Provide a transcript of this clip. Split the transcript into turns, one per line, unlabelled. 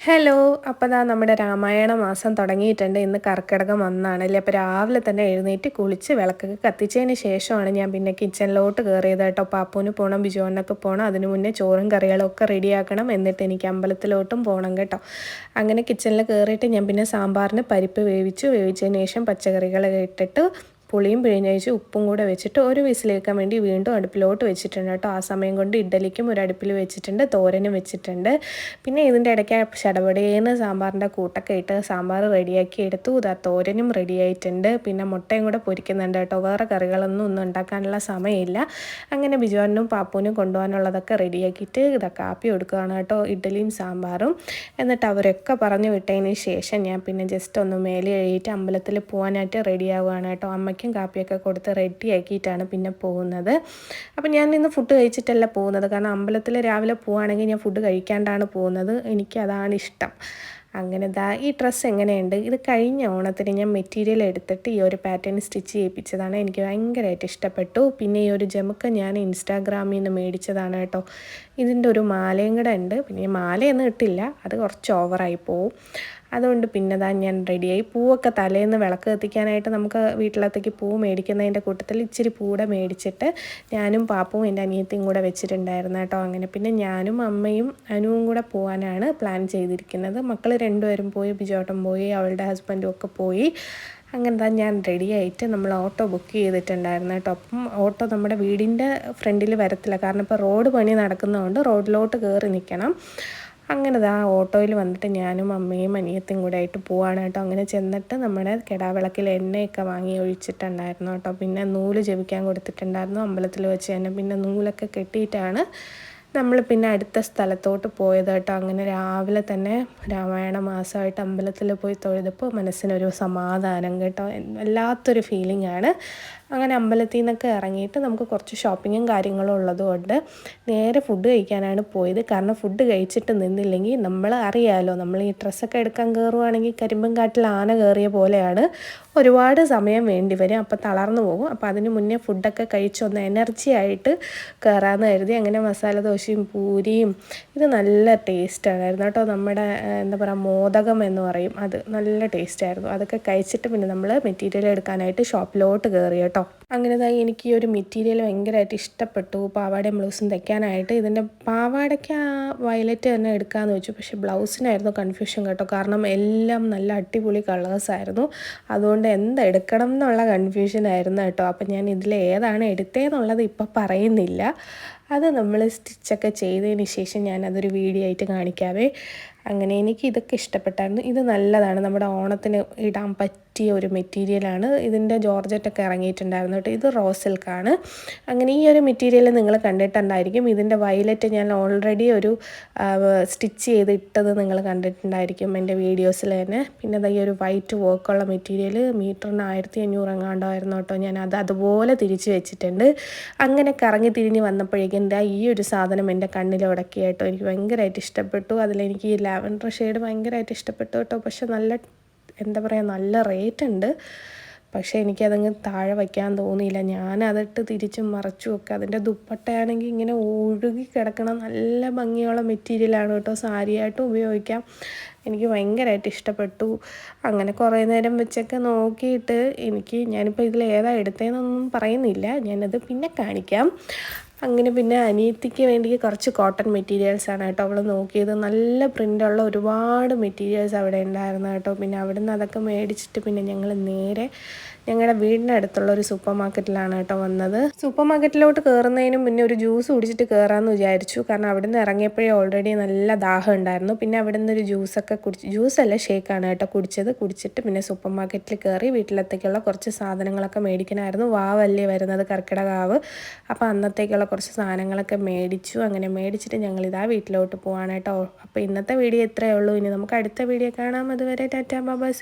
Hello അപ്പോൾ ദാ നമ്മുടെ രാമായണ മാസം തുടങ്ങിയിട്ടുണ്ട്. ഇന്ന് കർക്കിടകം ഒന്നാണല്ലേ. അപ്പോൾ രാവിലെ തന്നെ എഴുന്നേറ്റ് കുളിച്ച് വിളക്കൊക്കെ കത്തിച്ചതിന് ശേഷമാണ് ഞാൻ പിന്നെ കിച്ചണിലോട്ട് കയറിയത് കേട്ടോ. പാപ്പൂന് പോകണം ബിജോനൊക്കെ പോകണം അതിന് മുന്നേ ചോറും കറികളും ഒക്കെ റെഡിയാക്കണം എന്നിട്ട് എനിക്ക് അമ്പലത്തിലോട്ടും പോകണം കേട്ടോ. അങ്ങനെ കിച്ചണിൽ കയറിയിട്ട് ഞാൻ പിന്നെ സാമ്പാറിന് പരിപ്പ് വേവിച്ചു. വേവിച്ചതിന് ശേഷം പച്ചക്കറികൾ ഇട്ടിട്ട് പുളിയും പിഴിഞ്ഞഴിച്ച് ഉപ്പും കൂടെ വെച്ചിട്ട് ഒരു വിസിലേക്കാൻ വേണ്ടി വീണ്ടും അടുപ്പിലോട്ട് വെച്ചിട്ടുണ്ട് കേട്ടോ. ആ സമയം കൊണ്ട് ഇഡ്ഡലിക്കും ഒരു അടുപ്പിൽ വെച്ചിട്ടുണ്ട് തോരനും വെച്ചിട്ടുണ്ട്. പിന്നെ ഇതിന്റെ ഇടയ്ക്ക് ചടപടേന്ന് സാമ്പാറിന്റെ കൂട്ടൊക്കെ ഇട്ട് സാമ്പാർ റെഡിയാക്കി എടുത്തു. ഇതാ തോരനും റെഡിയായിട്ടുണ്ട് പിന്നെ മുട്ടയും കൂടെ പൊരിക്കുന്നുണ്ട് കേട്ടോ. വേറെ കറികളൊന്നും ഒന്നും ഉണ്ടാക്കാനുള്ള സമയമില്ല. അങ്ങനെ ബിജുവാനും പാപ്പൂനും കൊണ്ടുപോകാനുള്ളതൊക്കെ റെഡിയാക്കിയിട്ട് ഇതാ കാപ്പി കൊടുക്കുകയാണ് കേട്ടോ ഇഡ്ഡലിയും സാമ്പാറും. എന്നിട്ട് അവരൊക്കെ പറഞ്ഞു വിട്ടതിന് ശേഷം ഞാൻ പിന്നെ ജസ്റ്റ് ഒന്ന് മേലെ എഴുതിയിട്ട് അമ്പലത്തിൽ പോകാനായിട്ട് റെഡിയാവുകയാണ് കേട്ടോ. അമ്മയ്ക്ക് ചായക്കും കാപ്പിയൊക്കെ കൊടുത്ത് റെഡിയാക്കിയിട്ടാണ് പിന്നെ പോകുന്നത്. അപ്പോൾ ഞാൻ ഇന്ന് ഫുഡ് കഴിച്ചിട്ടല്ല പോകുന്നത്. കാരണം അമ്പലത്തിൽ രാവിലെ പോവുകയാണെങ്കിൽ ഞാൻ ഫുഡ് കഴിക്കാണ്ടാണ് പോകുന്നത്. എനിക്കതാണ് ഇഷ്ടം. അങ്ങനെ ദാ ഈ ഡ്രസ്സ് എങ്ങനെയുണ്ട്? ഇത് കഴിഞ്ഞ ഓണത്തിന് ഞാൻ മെറ്റീരിയൽ എടുത്തിട്ട് ഈ ഒരു പാറ്റേൺ സ്റ്റിച്ച് ചെയ്യിപ്പിച്ചതാണ്. എനിക്ക് ഭയങ്കരമായിട്ട് ഇഷ്ടപ്പെട്ടു. പിന്നെ ഈ ഒരു ജമുക്ക ഞാൻ ഇൻസ്റ്റാഗ്രാമിൽ നിന്ന് മേടിച്ചതാണ് കേട്ടോ. ഇതിന്റെ ഒരു മാലയും കൂടെ ഉണ്ട്. പിന്നെ മാലയൊന്നും ഇട്ടില്ല. അത് കുറച്ച് ഓവറായി പോവും. അതുകൊണ്ട് പിന്നെ ദാ ഞാൻ റെഡിയായി. പൂവൊക്കെ തലേന്ന് വിളക്ക് കത്തിക്കാനായിട്ട് നമുക്ക് വീട്ടിലത്തേക്ക് പൂ മേടിക്കുന്നതിന്റെ കൂട്ടത്തിൽ ഇച്ചിരി പൂടെ മേടിച്ചിട്ട് ഞാനും പാപ്പും എന്റെ അനിയത്തിയും കൂടെ വെച്ചിട്ടുണ്ടായിരുന്നു കേട്ടോ. അങ്ങനെ പിന്നെ ഞാനും അമ്മയും അനുവും കൂടെ പോകാനാണ് പ്ലാൻ ചെയ്തിരിക്കുന്നത്. മക്കൾ രണ്ടുപേരും പോയി ബിജോട്ടൻ പോയി അവളുടെ ഹസ്ബൻഡും ഒക്കെ പോയി. അങ്ങനെ തന്നെ ഞാൻ റെഡി ആയിട്ട് നമ്മൾ ഓട്ടോ ബുക്ക് ചെയ്തിട്ടുണ്ടായിരുന്നു കേട്ടോ. അപ്പം ഓട്ടോ നമ്മുടെ വീടിന്റെ ഫ്രണ്ടിൽ വരത്തില്ല. കാരണം ഇപ്പോൾ റോഡ് പണി നടക്കുന്നതുകൊണ്ട് റോഡിലോട്ട് കയറി നിൽക്കണം. അങ്ങനെ ആ ഓട്ടോയിൽ വന്നിട്ട് ഞാനും അമ്മയും അനിയത്തും കൂടെ ആയിട്ട് പോവാണ് കേട്ടോ. അങ്ങനെ ചെന്നിട്ട് നമ്മുടെ കെടാവിളക്കിൽ എണ്ണയൊക്കെ വാങ്ങി ഒഴിച്ചിട്ടുണ്ടായിരുന്നു കേട്ടോ. പിന്നെ നൂൽ ജപിക്കാൻ കൊടുത്തിട്ടുണ്ടായിരുന്നു അമ്പലത്തിൽ വെച്ച് തന്നെ. പിന്നെ നൂലൊക്കെ കെട്ടിയിട്ടാണ് നമ്മൾ പിന്നെ അടുത്ത സ്ഥലത്തോട്ട് പോയത് കേട്ടോ. അങ്ങനെ രാവിലെ തന്നെ രാമായണ മാസമായിട്ട് അമ്പലത്തിൽ പോയി തൊഴുതപ്പോൾ മനസ്സിനൊരു സമാധാനം കേട്ടോ. വല്ലാത്തൊരു ഫീലിംഗ് ആണ്. അങ്ങനെ അമ്പലത്തിൽ നിന്നൊക്കെ ഇറങ്ങിയിട്ട് നമുക്ക് കുറച്ച് ഷോപ്പിങ്ങും കാര്യങ്ങളും ഉള്ളതുകൊണ്ട് നേരെ ഫുഡ് കഴിക്കാനാണ് പോയത്. കാരണം ഫുഡ് കഴിച്ചിട്ട് നിന്നില്ലെങ്കിൽ നമ്മൾ അറിയാമല്ലോ നമ്മൾ ഈ ഡ്രസ്സൊക്കെ എടുക്കാൻ കയറുവാണെങ്കിൽ കരിമ്പും കാട്ടിൽ ആന കയറിയ പോലെയാണ്. ഒരുപാട് സമയം വേണ്ടി വരും. അപ്പോൾ തളർന്നു പോകും. അപ്പോൾ അതിന് മുന്നേ ഫുഡൊക്കെ കഴിച്ചൊന്ന് എനർജി ആയിട്ട് കയറാമെന്ന് കരുതി അങ്ങനെ മസാല ദോശയും പൂരിയും ഇത് നല്ല ടേസ്റ്റായിരുന്നു കേട്ടോ. നമ്മുടെ എന്താ പറയുക മോദകം എന്ന് പറയും. അത് നല്ല ടേസ്റ്റായിരുന്നു അതൊക്കെ കഴിച്ചിട്ട് പിന്നെ നമ്മൾ മെറ്റീരിയൽ എടുക്കാനായിട്ട് ഷോപ്പിലോട്ട് കയറി കേട്ടോ. അങ്ങനെ എനിക്ക് ഈ ഒരു മെറ്റീരിയൽ ഭയങ്കരമായിട്ട് ഇഷ്ടപ്പെട്ടു. പാവാടയും ബ്ലൗസും തയ്ക്കാനായിട്ട്. ഇതിന്റെ പാവാടയ്ക്ക് ആ വയലറ്റ് തന്നെ എടുക്കാമെന്ന് വെച്ചു. പക്ഷേ ബ്ലൗസിനായിരുന്നു കൺഫ്യൂഷൻ കേട്ടോ. കാരണം എല്ലാം നല്ല അടിപൊളി കളേഴ്സായിരുന്നു അതുകൊണ്ട് എന്തെടുക്കണം എന്നുള്ള കൺഫ്യൂഷൻ ആയിരുന്നു കേട്ടോ. അപ്പം ഞാൻ ഇതിൽ ഏതാണ് എടുത്തതെന്നുള്ളത് ഇപ്പം പറയുന്നില്ല. അത് നമ്മൾ സ്റ്റിച്ചൊക്കെ ചെയ്തതിന് ശേഷം ഞാൻ അതൊരു വീഡിയോ ആയിട്ട് കാണിക്കാവേ. അങ്ങനെ എനിക്ക് ഇതൊക്കെ ഇഷ്ടപ്പെട്ടായിരുന്നു. ഇത് നല്ലതാണ്. നമ്മുടെ ഓണത്തിന് ഇടാൻ പറ്റിയ ഒരു മെറ്റീരിയലാണ് ഇതിന്റെ ജോർജറ്റൊക്കെ ഇറങ്ങിയിട്ടുണ്ടായിരുന്നു കേട്ടോ. ഇത് റോ സിൽക്കാണ്. അങ്ങനെ ഈ ഒരു മെറ്റീരിയൽ നിങ്ങൾ കണ്ടിട്ടുണ്ടായിരിക്കും. ഇതിന്റെ വയലറ്റ് ഞാൻ ഓൾറെഡി ഒരു സ്റ്റിച്ച് ചെയ്ത് ഇട്ടത് നിങ്ങൾ കണ്ടിട്ടുണ്ടായിരിക്കും എന്റെ വീഡിയോസിൽ തന്നെ. പിന്നെ ഈ ഒരു വൈറ്റ് വർക്കുള്ള മെറ്റീരിയൽ മീറ്ററിന് ആയിരത്തി അഞ്ഞൂറ് എങ്ങാണ്ടായിരുന്നു കേട്ടോ. ഞാൻ അത് അതുപോലെ തിരിച്ച് വെച്ചിട്ടുണ്ട്. അങ്ങനെ കറങ്ങി തിരിഞ്ഞ് വന്നപ്പോഴേക്കും എന്താ ഈ ഒരു സാധനം എന്റെ കണ്ണിൽ ഉടക്കിയായിട്ടോ എനിക്ക് ഭയങ്കരമായിട്ട് ഇഷ്ടപ്പെട്ടു. അതിലെനിക്ക് ഈ ലാവൻഡർ ഷെയ്ഡ് ഭയങ്കരമായിട്ട് ഇഷ്ടപ്പെട്ടു കേട്ടോ. പക്ഷെ നല്ല എന്താ പറയുക നല്ല റേറ്റ് ഉണ്ട്. പക്ഷേ എനിക്കതങ്ങ് താഴെ വയ്ക്കാൻ തോന്നിയില്ല. ഞാൻ അതിട്ട് തിരിച്ചും മറച്ചും ഒക്കെ അതിന്റെ ദുപ്പട്ടയാണെങ്കിൽ ഇങ്ങനെ ഒഴുകി കിടക്കണം നല്ല ഭംഗിയുള്ള മെറ്റീരിയലാണ് കേട്ടോ. സാരിയായിട്ടും ഉപയോഗിക്കാം. എനിക്ക് ഭയങ്കരമായിട്ട് ഇഷ്ടപ്പെട്ടു. അങ്ങനെ കുറേ നേരം വെച്ചൊക്കെ നോക്കിയിട്ട് എനിക്ക് ഞാനിപ്പോൾ ഇതിൽ ഏതാ എടുത്തതെന്നൊന്നും പറയുന്നില്ല. ഞാനത് പിന്നെ കാണിക്കാം. അങ്ങനെ പിന്നെ അനിയത്തിക്ക് വേണ്ടി കുറച്ച് കോട്ടൺ മെറ്റീരിയൽസാണ് കേട്ടോ അവൾ നോക്കിയത്. നല്ല പ്രിന്റുള്ള ഒരുപാട് മെറ്റീരിയൽസ് അവിടെ ഉണ്ടായിരുന്നു കേട്ടോ. പിന്നെ അവിടെ നിന്ന് അതൊക്കെ മേടിച്ചിട്ട് പിന്നെ ഞങ്ങൾ നേരെ ഞങ്ങളുടെ വീടിനടുത്തുള്ള ഒരു സൂപ്പർ മാർക്കറ്റിലാണ് കേട്ടോ വന്നത്. സൂപ്പർ മാർക്കറ്റിലോട്ട് കയറുന്നതിന് മുന്നേ ഒരു ജ്യൂസ് കുടിച്ചിട്ട് കയറാമെന്ന് വിചാരിച്ചു. കാരണം അവിടെ നിന്ന് ഇറങ്ങിയപ്പോഴേ ഓൾറെഡി നല്ല ദാഹം ഉണ്ടായിരുന്നു. പിന്നെ അവിടെ നിന്ന് ഒരു ജ്യൂസൊക്കെ കുടിച്ച് ജ്യൂസല്ല ഷേക്കാണ് കേട്ടോ കുടിച്ചത്. കുടിച്ചിട്ട് പിന്നെ സൂപ്പർ മാർക്കറ്റിൽ കയറി വീട്ടിലത്തേക്കുള്ള കുറച്ച് സാധനങ്ങളൊക്കെ മേടിക്കണമായിരുന്നു. വാവല്ലേ വരുന്നത് കർക്കിടകാവ് അപ്പോൾ അന്നത്തേക്കുള്ള കുറച്ച് സാധനങ്ങളൊക്കെ മേടിച്ചു. അങ്ങനെ മേടിച്ചിട്ട് ഇതാ വീട്ടിലോട്ട് പോവാണ് കേട്ടോ. അപ്പോൾ ഇന്നത്തെ വീഡിയോ ഇത്രയേ ഉള്ളൂ. ഇനി നമുക്ക് അടുത്ത വീഡിയോ കാണാം. അതുവരെ ടാറ്റാ ബാബാസ്